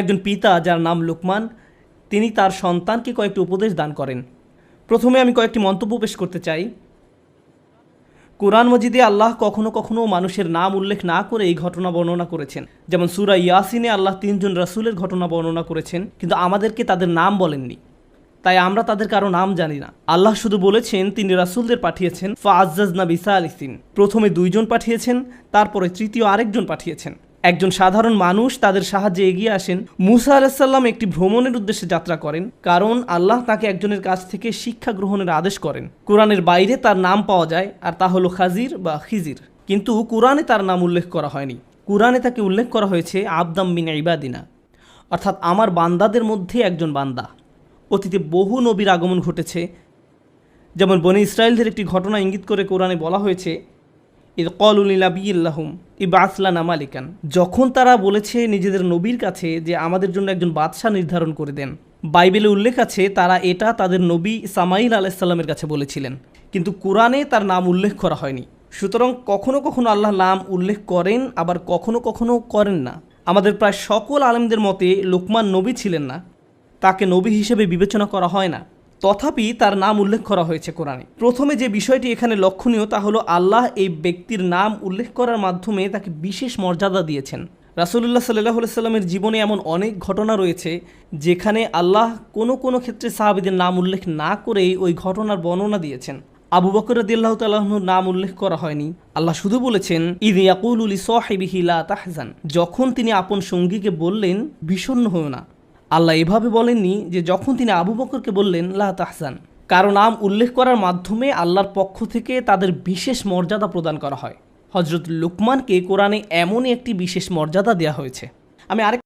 একজন পিতা যার নাম লুকমান। তিনি তার সন্তানকে কয়েকটি উপদেশ দান করেন। প্রথমে আমি কয়েকটি মন্তব্য পেশ করতে চাই। কোরআন মজিদে আল্লাহ কখনো কখনো মানুষের নাম উল্লেখ না করে এই ঘটনা বর্ণনা করেছেন। যেমন সুরা ইয়াসিনে আল্লাহ তিনজন রাসূলের ঘটনা বর্ণনা করেছেন, কিন্তু আমাদেরকে তাদের নাম বলেননি। তাই আমরা তাদের কারও নাম জানি না। আল্লাহ শুধু বলেছেন, তিনি রাসূলদের পাঠিয়েছেন ফাআজ্জাজ না বিসা আলিসিন প্রথমে দুইজন পাঠিয়েছেন, তারপরে তৃতীয় আরেকজন পাঠিয়েছেন। একজন সাধারণ মানুষ তাদের সাহায্যে এগিয়ে আসেন। মুসা আলাহিসাল্লাম একটি ভ্রমণের উদ্দেশ্যে যাত্রা করেন, কারণ আল্লাহ তাকে একজনের কাছ থেকে শিক্ষা গ্রহণের আদেশ করেন। কোরআনের বাইরে তার নাম পাওয়া যায়, আর তা হলো খাজির বা খিজির। কিন্তু কোরআনে তার নাম উল্লেখ করা হয়নি। কোরআনে তাকে উল্লেখ করা হয়েছে, আবদাম বিন ইবাদিনা। অর্থাৎ আমার বান্দাদের মধ্যে একজন বান্দা। অতীতে বহু নবীর আগমন ঘটেছে। যেমন বনি ইসরায়েলদের একটি ঘটনা ইঙ্গিত করে কোরআনে বলা হয়েছে ইদ কলুলিলাবিল্লাহুম ইবাসলানা মালিকান। যখন তারা বলেছে নিজেদের নবীর কাছে যে আমাদের জন্য একজন বাদশাহ নির্ধারণ করে দেন, বাইবেলে উল্লেখ আছে তারা এটা তাদের নবী সামাইল আলাইসাল্লামের কাছে বলেছিলেন। কিন্তু কোরআনে তার নাম উল্লেখ করা হয়নি। সুতরাং কখনো কখনো আল্লাহ নাম উল্লেখ করেন, আবার কখনো কখনো করেন না। আমাদের প্রায় সকল আলেমদের মতে লোকমান নবী ছিলেন না। তাকে নবী হিসেবে বিবেচনা করা হয় না। তথাপি তার নাম উল্লেখ করা হয়েছে কোরআনে। প্রথমে যে বিষয়টি এখানে লক্ষণীয় তা হলো আল্লাহ এই ব্যক্তির নাম উল্লেখ করার মাধ্যমে তাকে বিশেষ মর্যাদা দিয়েছেন। রাসুলুল্লাহ সাল্লাহ সাল্লামের জীবনে এমন অনেক ঘটনা রয়েছে যেখানে আল্লাহ কোনো কোনো ক্ষেত্রে সাহাবিদের নাম উল্লেখ না করেই ওই ঘটনার বর্ণনা দিয়েছেন। আবু বকর রদিয়াল্লাহ তাল্লাহর নাম উল্লেখ করা হয়নি। আল্লাহ শুধু বলেছেন ইদ ইয়াকুল উলি সাহেবিহি লা তাহজান। যখন তিনি আপন সঙ্গীকে বললেন, বিষণ্ণ হও না। আল্লাহ এভাবে বলেননি যে যখন তিনি আবু বকরকে বললেন, লা তাহসান কারণ নাম উল্লেখ করার মাধ্যমে আল্লাহর পক্ষ থেকে তাদের বিশেষ মর্যাদা প্রদান করা হয়। হজরত লুকমানকে কোরআনে এমনই একটি বিশেষ মর্যাদা দেওয়া হয়েছে। আমি আরেক